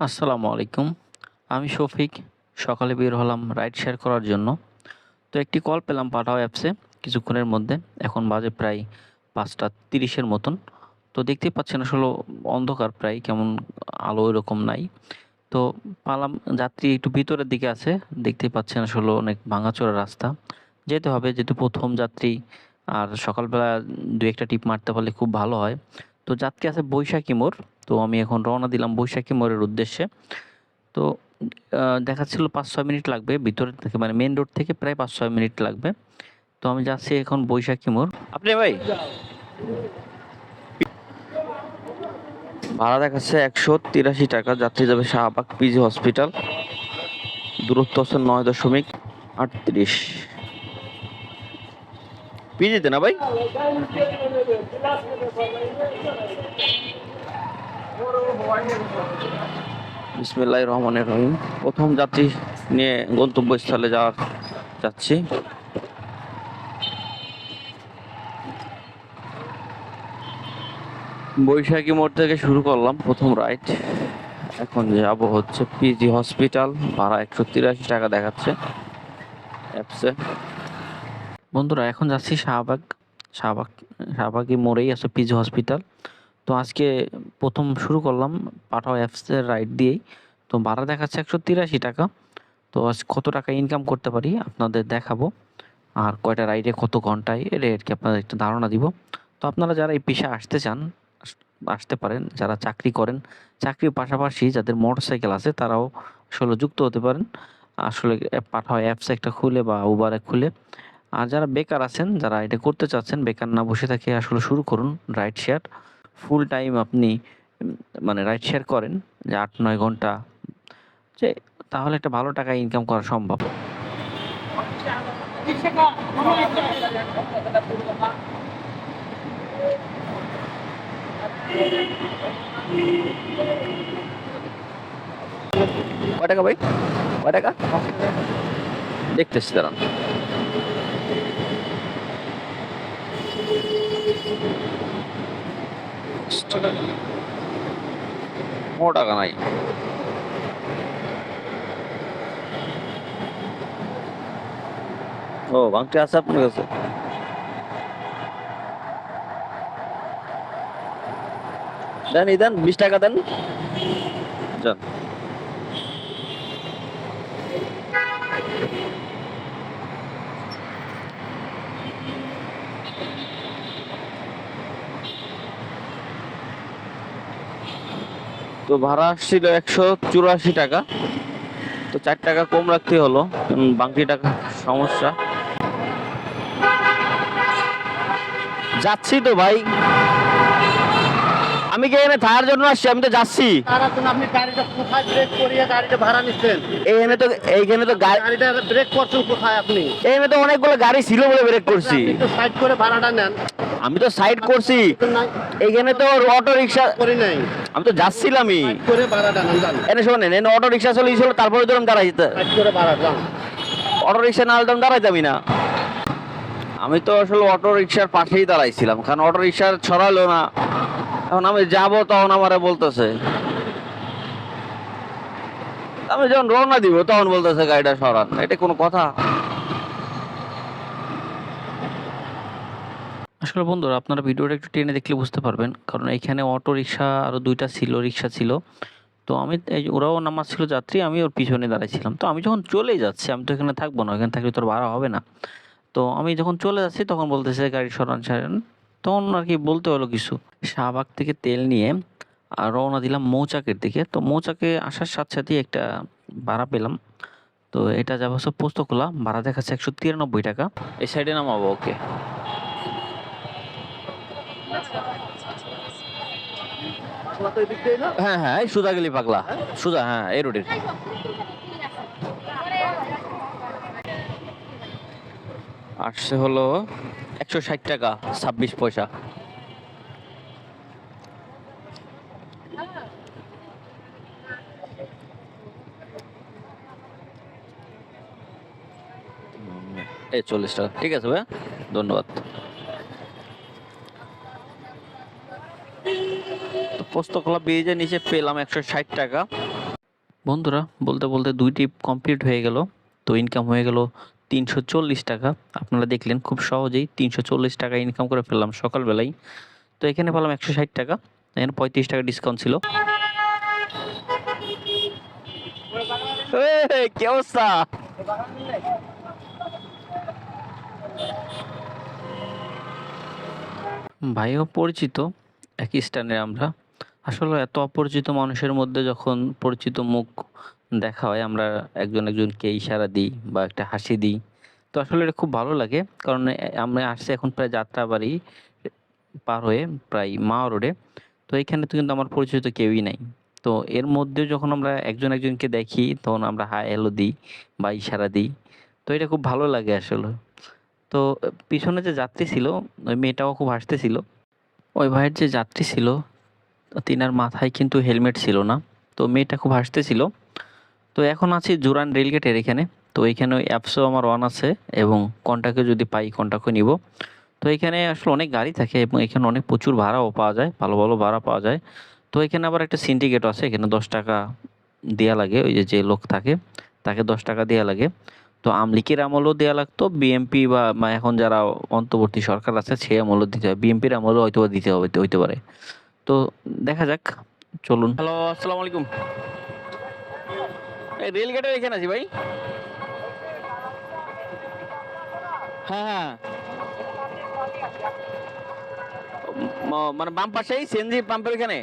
আসসালামু আলাইকুম। আমি শফিক। সকালে বের হলাম রাইড শেয়ার করার জন্য। তো একটি কল পেলাম পাঠাও অ্যাপসে কিছুক্ষণের মধ্যে। এখন বাজে প্রায় পাঁচটা তিরিশের মতন। তো দেখতেই পাচ্ছেন আসলে অন্ধকার প্রায়, কেমন আলো এরকম নাই। তো পালাম, যাত্রী একটু ভিতরের দিকে আছে। দেখতেই পাচ্ছেন আসলে অনেক ভাঙাচোরা রাস্তা। যেতে হবে, যেহেতু প্রথম যাত্রী। আর সকালবেলা দু একটা টিপ মারতে পারলে খুব ভালো হয়। তো যাত্রী আছে বৈশাখী মোড়। তো আমি এখন রওনা দিলাম বৈশাখী মোড়ের উদ্দেশ্যে। তো দেখাচ্ছিল পাঁচ ছয় মিনিট লাগবে ভিতর থেকে মানে মেন রোড থেকে প্রায় পাঁচ ছয় মিনিট লাগবে। তো আমি যাচ্ছি এখন বৈশাখী মোড়। আপনি ভাই? ভাড়া দেখাচ্ছে একশো তিরাশি টাকা, যাত্রী যাবে শাহবাগ পিজি হসপিটাল দূরত্ব হচ্ছে নয় দশমিক আটত্রিশ। পিজিতে না ভাই? বিসমিল্লাহ রহমানের রহিম। প্রথম যাত্রী নিয়ে গন্তব্যস্থলে যাওয়ার যাচ্ছি। বৈশাখী মোড় থেকে শুরু করলাম প্রথম রাইড। এখন যাব হচ্ছে পিজি হসপিটাল, ভাড়া একশো তিরাশি টাকা দেখাচ্ছে অ্যাপসে। বন্ধুরা, এখন যাচ্ছি শাহবাগ শাহবাগ, শাহবাগি মোড়েই আছে পিজি হসপিটাল। তো আজকে প্রথম শুরু করলাম পাঠাও অ্যাপসের রাইড দিয়েই। তো ভাড়া দেখাচ্ছে একশো তিরাশি টাকা। তো আজ কত টাকা ইনকাম করতে পারি আপনাদের দেখাবো। আর কয়টা রাইডে কত ঘন্টায় আর কি আপনাদের একটা ধারণা দিব। তো আপনারা যারা এই পেশায় আসতে চান আসতে পারেন, যারা চাকরি করেন, চাকরির পাশাপাশি যাদের মোটর সাইকেল আছে, তারাও আসলে যুক্ত হতে পারেন। আসলে পাঠাও অ্যাপস একটা খুলে বা উবারে খুলে। আর যারা বেকার আছেন, যারা এটা করতে চাচ্ছেন, বেকার না বসে থেকে আসলে শুরু করুন রাইড শেয়ার ফুল টাইম আপনি মানে রাইড শেয়ার করেন যে আট নয় ঘণ্টা যে তাহলে একটা ভালো টাকা ইনকাম করা সম্ভব। কয় টাকা ভাই? কয় টাকা? দেখতেছি দাঁড়ান। পনেরো টাকা নাই। ও, বাংটি আছে আপনার কাছে? দেন, এই দেন, বিশ টাকা দেন। যান। তো ভাড়া আসছিল একশো চুরাশি টাকা। তো চার টাকা কম রাখতে হলো বাকি টাকা সমস্যা। যাচ্ছি তো ভাই। আমি কি এখানে থাকার জন্য আসছি? আমি তো যাচ্ছি। আপনি গাড়িটা কোথায় ব্রেক করিয়ে গাড়িটা ভাড়া নিচ্ছেন? এইখানে তো এইখানে তো গাড়ি গাড়িটা ব্রেক করছেন কোথায় আপনি? এইখানে তো অনেকগুলো গাড়ি ছিল বলে ব্রেক করছি। একটু সাইড করে ভাড়াটা নেন। আমি তো সাইড করছি। এইখানে তো অটো রিক্সা করি নাই। আমি তো যাচ্ছিলামই। করে ভাড়াটা নেন জান। এনে শোনেন এনে অটো রিক্সা চলে গেছিল তারপরে তো আমি দাঁড়াইতে করে ভাড়া যান অটো রিক্সা না হলে তো আমি দাঁড়াইতামই না। আমি তো আসলে অটো রিক্সার পাশেই দাঁড়াইছিলাম কারণ অটো রিক্সা ছড়ালো না। এখন আমি যাব তখন আমারে বলতেছে। আমি যখন রওনা দিব তখন বলতেছে গাড়িটা সরান এটা কোনো কথা। আসলে বন্ধুরা, আপনারা ভিডিওটা একটু টেনে দেখলে বুঝতে পারবেন। কারণ এখানে অটো রিক্সা আরও দুইটা ছিল রিক্সা ছিল। তো আমি ওরাও নামাচ্ছিল যাত্রী আমি ওর পিছনে দাঁড়াইছিলাম। তো আমি যখন চলে যাচ্ছি, আমি তো এখানে থাকব না এখানে থাকলে তোর ভাড়া হবে না। তো আমি যখন চলে যাচ্ছি, তখন বলতেছে গাড়ি সরান সরান। তখন আর কি বলতে হলো কিছু। শাহবাগ থেকে তেল নিয়ে আর রওনা দিলাম মৌচাকের দিকে। তো মৌচাকে আসার সাথে সাথেই একটা ভাড়া পেলাম। তো এটা যাব হচ্ছে পোস্তকোলা। ভাড়া দেখাচ্ছে একশো তিরানব্বই টাকা। এই সাইডে নামাবো ওকে হ্যাঁ হ্যাঁ এই সুজা গেলি পাগলা। সুজা হ্যাঁ এই রোডের আসছে হলো একশো ষাট টাকা ছাব্বিশ পয়সা। এই চল্লিশ টাকা। ঠিক আছে ভাই ধন্যবাদ। পোস্তকলা ব্রিজের নিচে পেলাম একশো ষাট টাকা। বন্ধুরা, বলতে বলতে দুইটি কমপ্লিট হয়ে গেল। তো ইনকাম হয়ে গেল তিনশো চল্লিশ টাকা। আপনারা দেখলেন খুব সহজেই তিনশো চল্লিশ টাকা ইনকাম করে ফেললাম সকালবেলায়। তো এখানে পেলাম একশো ষাট টাকা। এখানে পঁয়ত্রিশ টাকা ডিসকাউন্ট ছিল। ভাইও পরিচিত, একই স্ট্যান্ডে আমরা। আসলে এত অপরিচিত মানুষের মধ্যে যখন পরিচিত মুখ দেখা হয়, আমরা একজন একজনকে ইশারা দিই বা একটা হাসি দিই। তো আসলে এটা খুব ভালো লাগে, কারণ আমরা আসছি এখন প্রায় যাত্রাবাড়ি পার হয়ে প্রায় মা রোডে। তো এখানে তো কিন্তু আমার পরিচিত কেউই নাই। তো এর মধ্যে যখন আমরা একজন একজনকে দেখি, তখন আমরা হাই হ্যালো দিই বা ইশারা দিই। তো এটা খুব ভালো লাগে আসলে। তো পিছনে যে যাত্রী ছিল, ওই মেয়েটাও খুব হাসতেছিল। ওই ভাইয়ের যে যাত্রী ছিল তিনার মাথায় কিন্তু হেলমেট ছিল না। তো মেয়েটা খুব হাসতেছিল। তো এখন আছি জুরান রেলগেটের এখানে। তো এখানে ওই অ্যাপসও আমার অন আছে এবং কন্টাক্টে যদি পাই কন্টাক্টও নিব। তো এখানে আসলে অনেক গাড়ি থাকে এবং এখানে অনেক প্রচুর ভাড়াও পাওয়া যায়, ভালো ভালো ভাড়া পাওয়া যায়। তো এখানে আবার একটা সিন্ডিকেট আছে, এখানে দশ টাকা দেয়া লাগে, ওই যে যে লোক থাকে, তাকে দশ টাকা দেয়া লাগে। তো আমলিকের আমলও দেওয়া লাগতো বিএমপি বা বা এখন যারা অন্তর্বর্তী সরকার আছে সে আমলও দিতে হবে বিএমপির আমলও হয়তো দিতে হবে, হইতে পারে। তো দেখা যাক, চলুন। হ্যালো, আসসালামু আলাইকুম। এই রেল গেটের এখানে আছি ভাই। হ্যাঁ হ্যাঁ। মানে বাম পাশেই সিএনজি পাম্পের এখানে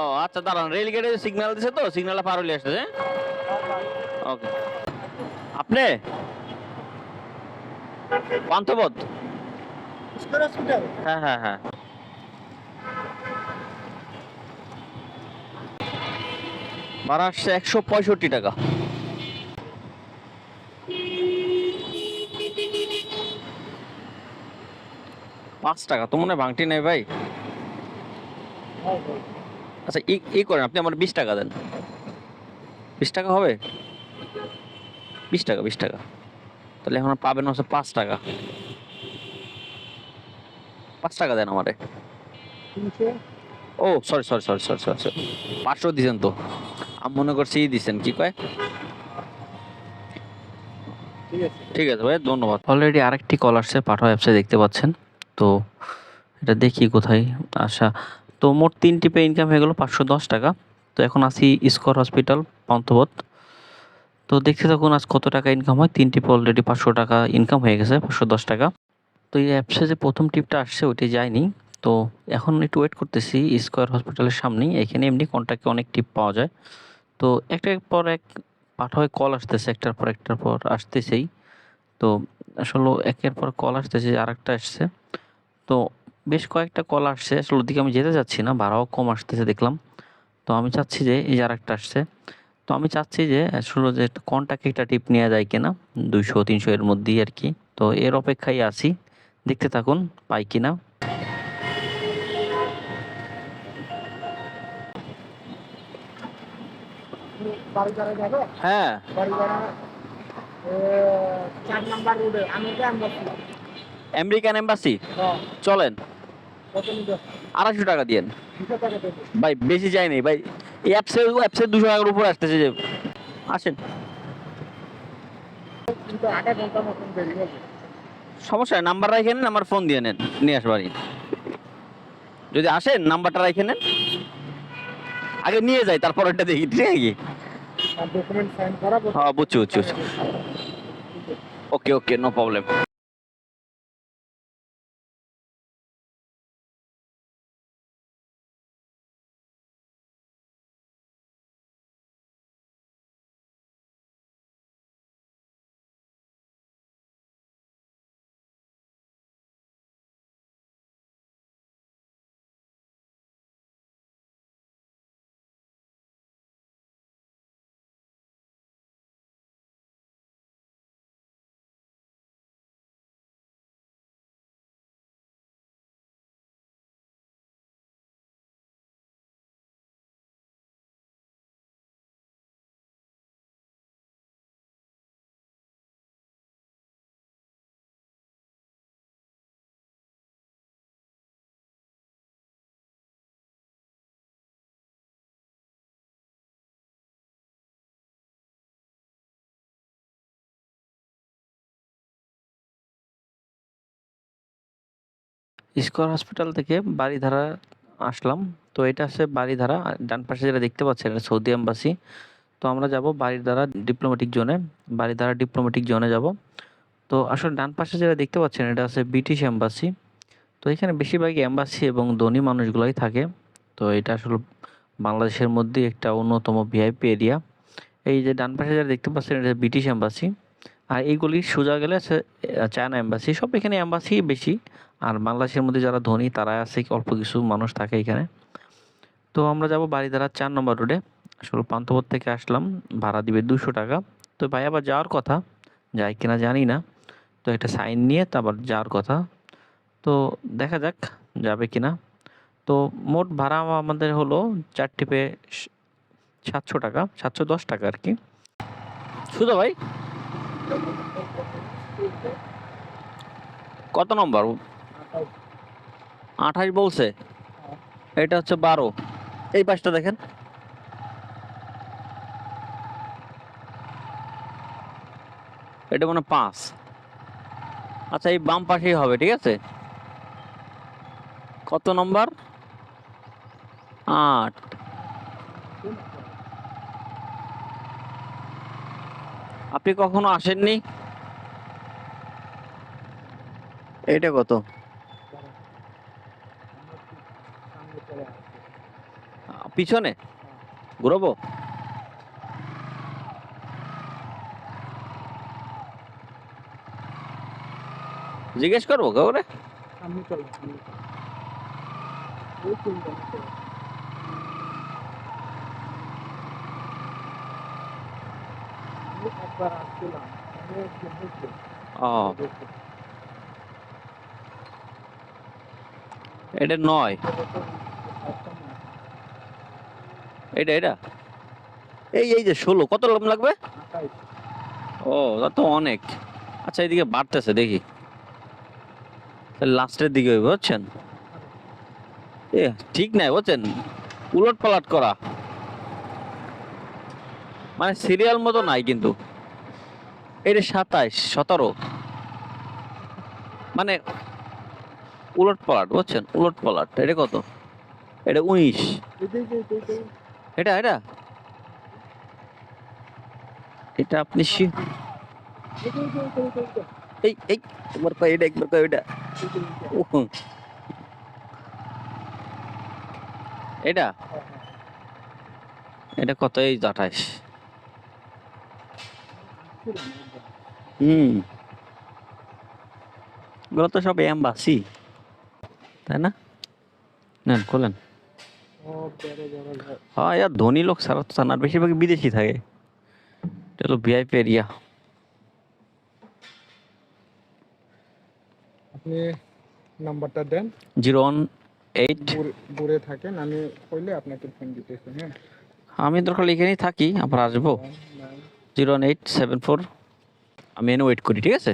ও আচ্ছা দাঁড়ান রেল গেটে সিগন্যাল দিছে তো সিগন্যালটা পার হলে আসতেছে ওকে আপনি? পান্থপথ স্কোয়ার হসপিটাল হ্যাঁ হ্যাঁ হ্যাঁ। ভাড়া আসছে একশো পঁয়ষট্টি টাকা। পাঁচ টাকা, তো মনে হয় ভাঙটি নেই ভাই। আচ্ছা ই করেন, আপনি আমার বিশ টাকা দেন। বিশ টাকা হবে? বিশ টাকা বিশ টাকা। তাহলে এখন পাবেন হচ্ছে পাঁচ টাকা। পাঁচ টাকা দেন আমারে। ও sorry sorry sorry sorry sorry sorry পাঁচশো দিছেন তো। আমি মনে করছি দিছেন কি কয়? ঠিক আছে। ঠিক আছে ভাই ধন্যবাদ। অলরেডি আরেকটি কল আসছে পাঠা অ্যাপসে দেখতে পাচ্ছেন। তো এটা দেখি কোথায় আচ্ছা তো মোট তিন টিপে ইনকাম হয়ে গেল পাঁচশো দশ টাকা। তো এখন আসি স্কোয়ার হসপিটাল পান্থপথ। তো দেখতে থাকুন আজ কত টাকা ইনকাম হয়। তিন টিপে অলরেডি পাঁচশো টাকা ইনকাম হয়ে গেছে পাঁচশো দশ টাকা। তো এই অ্যাপসে যে প্রথম টিপটা আসছে ওইটি যায়নি। তো এখন একটু ওয়েট করতেছি স্কোয়ার হসপিটালের সামনেই। এখানে এমনি কন্ট্যাক্টে অনেক টিপ পাওয়া যায়। তো একটার পর এক পাঠায় কল আসতেছে একটার পর একটার পর আসতেছেই। তো আসলে একের পর কল আসতেছে আর একটা আসছে। তো বেশ কয়েকটা কল আসছে। আসলে ওদিকে আমি যেতে চাচ্ছি না, ভাড়াও কম আসতেছে দেখলাম। তো আমি চাচ্ছি যে, এই যে আরেকটা আসছে। তো আমি চাচ্ছি যে, আসলে যে কন্টাক্টে একটা টিপ নেওয়া যায় কিনা, দুইশো, তিনশো এর মধ্যেই আর কি। তো এর অপেক্ষায় আছি। দেখতে থাকুন, পাই কিনা। হ্যাঁ। American embassy? চলেন। আড়াইশো টাকা দিয়েন। ভাই, বেশি যায়নি ভাই অ্যাপসে অ্যাপসে দুশো টাকার উপর আসতেছে যে, আসেন। সমস্যা নাম্বার রাখে নেন আমার ফোন দিয়ে নেন নিয়ে আসবারই যদি আসেন নাম্বারটা রাখে নেন। আগে নিয়ে যাই তারপর এটা দেখি ঠিক আছে হ্যাঁ বুঝছি বুঝছি okay okay no problem square hospital থেকে বাড়িধারা আসলাম। তো এটা আছে বাড়িধারা ডান পাশে যেটা দেখতে পাচ্ছেন এটা সৌদি এম্বাসি। তো আমরা যাব বাড়িধারা ডিপ্লোম্যাটিক জোনে বাড়িধারা ডিপ্লোম্যাটিক জোনে যাব। তো আসলে ডান পাশে যেটা দেখতে পাচ্ছেন এটা আছে ব্রিটিশ এম্বাসি। তো এখানে বেশিরভাগই এম্বাসি এবং ধনী মানুষগুলোই থাকে। তো এটা আসলে বাংলাদেশের মধ্যে একটা অন্যতম ভিআইপি এরিয়া এই যে ডান পাশে যেটা দেখতে পাচ্ছেন এটা ব্রিটিশ এম্বাসি। আর এইগুলি সোজা গেলে চায়না এম্বাসি। সব এখানে এম্বাসি বেশি। আর বাংলাদেশের মধ্যে যারা ধনী তারা আছে অল্প কিছু মানুষ থাকে এখানে। তো আমরা যাব বাড়িধারা চার নম্বর রোডে আসলে পান্থপথ থেকে আসলাম, ভাড়া দিবে দুশো টাকা। তো ভাই, আবার যাওয়ার কথা যায় কিনা জানি না। তো একটা সাইন নিয়ে তারপর যাওয়ার কথা। তো দেখা যাক যাবে কিনা। তো মোট ভাড়া আমাদের হলো চার টিপে সাতশো টাকা, সাতশো দশ টাকা আর কি। শুধু ভাই? কত নম্বর? আঠাশ বলছে? এটা হচ্ছে বারো। এই পাশটা দেখেন। এটা মানে পাঁচ। আচ্ছা এই বাম পাশেই হবে, ঠিক আছে? কত নম্বর? আট। আপনি কখনো আসেননি? এটা কত? পিছনে। ঘুরবো। জিজ্ঞেস করব কাউরে? এটা চলো সামনে চলো। ওই তিনটা নিচে। আমি একবার আসছিলাম আমি একদিন হয়েছে। ও এটা নয় এটা এটা এই এই যে ষোলো কত লম লাগবে? ও তা তো অনেক। আচ্ছা এদিকে বাড়তেছে দেখি। লাস্টের দিকে হইবে বুঝছেন? এ ঠিক নাই বুঝছেন? উলট পালাট করা। মানে সিরিয়াল মতো নাই কিন্তু। এটা সাতাইশ সতেরো। মানে উলট পালাট বুঝছেন? উলট পালাট এটা কত? এটা উনিশ। এটা এটা? এটা আপনি। এই এই, একবার কয় এটা, একবার কয় এটা। এটা। এটা কত? এই আঠাইশ হুম। তো সব এম্বাসি তাই না? নেন, খোলেন। হ্যাঁ ইয়ার ধনী লোক সারা তো থানার বেশিরভাগ বিদেশি থাকে। এটা হলো ভিআইপি এরিয়া আপনি নাম্বারটা দেন। Zero one eight. দূর- দূরে থাকেন আমি কইলে আপনাকে ফোন দিতেছি হ্যাঁ? আমি দরকার এখানেই থাকি আবার আসব। Zero one eight seven four. আমি এনে ওয়েট করি ঠিক আছে?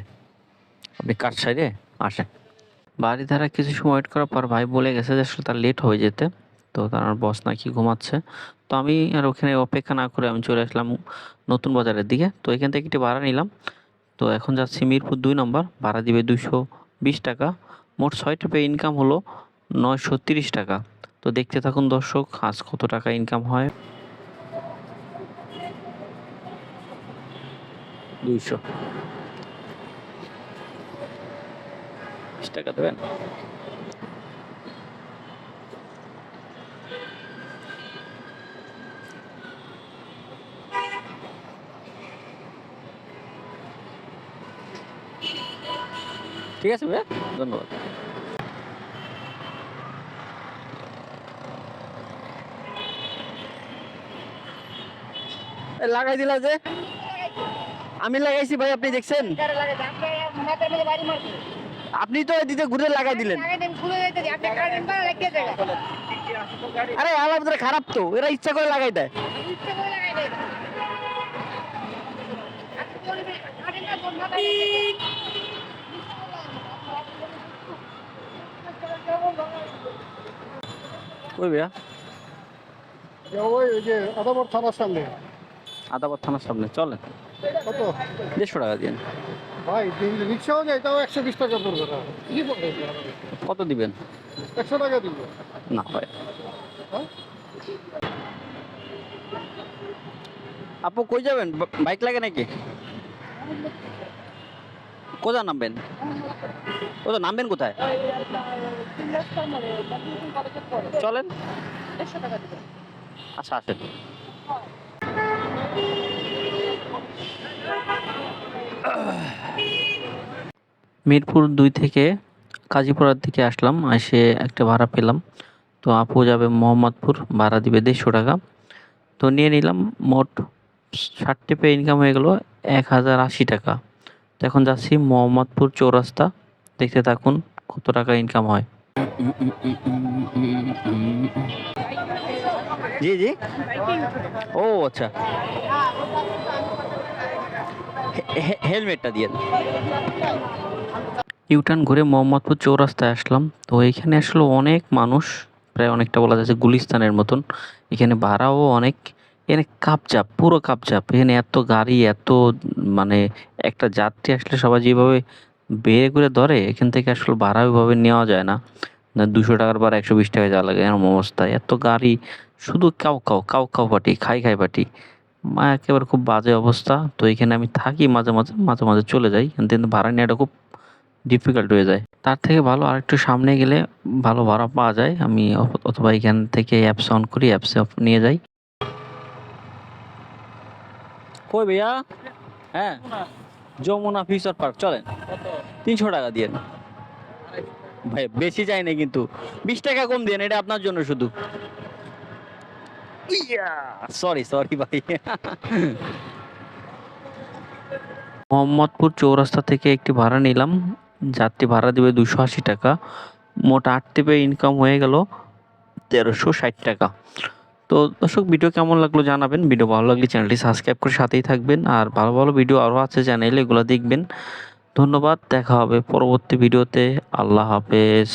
আপনি কার সাইডে? আসেন। বাড়ি ধারা কিছু সময় ওয়েট করার পর ভাই বলে গেছে যে আসলে তার লেট হয়ে যেতে। তো তার বস নাকি ঘুমাচ্ছে। তো আমি আর ওখানে অপেক্ষা না করে আমি চলে আসলাম নতুন বাজারের দিকে। তো এখান থেকে একটি ভাড়া নিলাম। তো এখন যাচ্ছি মিরপুর দুই নম্বর। ভাড়া দিবে দুশো বিশ টাকা। মোট ছয় ট্রিপে ইনকাম হলো নয়শো তিরিশ টাকা। তো দেখতে থাকুন দর্শক, আজ কত টাকা ইনকাম হয়? দুইশো। বিশ টাকা দেবেন? ঠিক আছে ভাইয়া? ধন্যবাদ। লাগাই দিলা যে। আমি লাগাইছি ভাই, আপনি দেখছেন? আপনি তো এদিকে ঘুরে লাগাই দিলেন। আরে আলাপ খারাপ তো, এরা ইচ্ছা করে লাগাই দেয়। কই ভাইয়া? ওই ওই যে আদাবর থানার সামনে। আদাবাদ থানার সামনে চলেন। কত? দেড়শো টাকা দিন ভাই রিক্সাও তাও একশো বিশ টাকা পড়বে কি কত দিবেন? একশো টাকা দিব। না ভাই। হ্যাঁ? আপু কই যাবেন? বাইক লাগে নাকি? কোথায় নামবেন? কোথায় নামবেন কোথায়? চলেন। আচ্ছা আসেন। মিরপুর দুই থেকে কাজীপুরার দিকে আসলাম, এসে একটা ভাড়া পেলাম। তো আপু যাবে মোহাম্মদপুর, ভাড়া দিবে দেড়শো টাকা। তো নিয়ে নিলাম মোট ষাটটি পে ইনকাম হয়ে গেল এক হাজার আশি টাকা। তো এখন যাচ্ছি মোহাম্মদপুর চৌরাস্তা। দেখতে থাকুন কত টাকা ইনকাম হয়। জি জি। ও আচ্ছা। হেলমেটটা দিয়ে ইউটার্ন ঘুরে মোহাম্মদপুর চৌরাস্তায় আসলাম। তো এখানে আসলে অনেক মানুষ, প্রায় অনেকটা বলা যাচ্ছে গুলিস্তানের মতন। এখানে ভাড়াও অনেক। এখানে কাপচাপ, পুরো কাপচাপ। এখানে এত গাড়ি, এত মানে একটা যাত্রী আসলে সবাই যেভাবে বের করে ধরে, এখান থেকে আসলে ভাড়া ওইভাবে নেওয়া যায় না। দুশো টাকার বার একশো বিশ টাকা যাওয়া লাগে, এরকম অবস্থায় এত গাড়ি, শুধু কাউ কাউ কাউ কাউ পাটি খাই খাই পাটি মা, একেবারে খুব বাজে অবস্থা। তো এখানে আমি থাকি মাঝে মাঝে মাঝে মাঝে চলে যাই। কিন্তু ভাড়া নেওয়াটা খুব ডিফিকাল্ট হয়ে যায়। তার থেকে ভালো আরেকটু সামনে গেলে ভালো ভাড়া পাওয়া যায়। আমি অথবা এখান থেকে অ্যাপস অন করি অ্যাপসে নিয়ে যাই। কই ভাইয়া? হ্যাঁ। যমুনা ফিউচার পার্ক চলেন। তিনশো টাকা দিয়ে। ভাই বেশি চাই না কিন্তু। বিশ টাকা কম দেন এটা আপনার জন্য শুধু। সরি সরি ভাই। মোহাম্মদপুর চৌরাস্তা থেকে একটি ভাড়া নিলাম। যাত্রী ভাড়া দেবে দুশো আশি টাকা। মোট আট টিপে ইনকাম হয়ে গেল তেরোশো ষাট টাকা। তো দর্শক ভিডিও কেমন লাগল জানাবেন। ভিডিও ভালো লাগলে চ্যানেলটি সাবস্ক্রাইব করে সাথেই থাকবেন। আর ভালো ভালো ভিডিও আরও আছে চ্যানেলে এগুলো দেখবেন। ধন্যবাদ, দেখা হবে পরবর্তী ভিডিওতে আল্লাহ হাফেজ।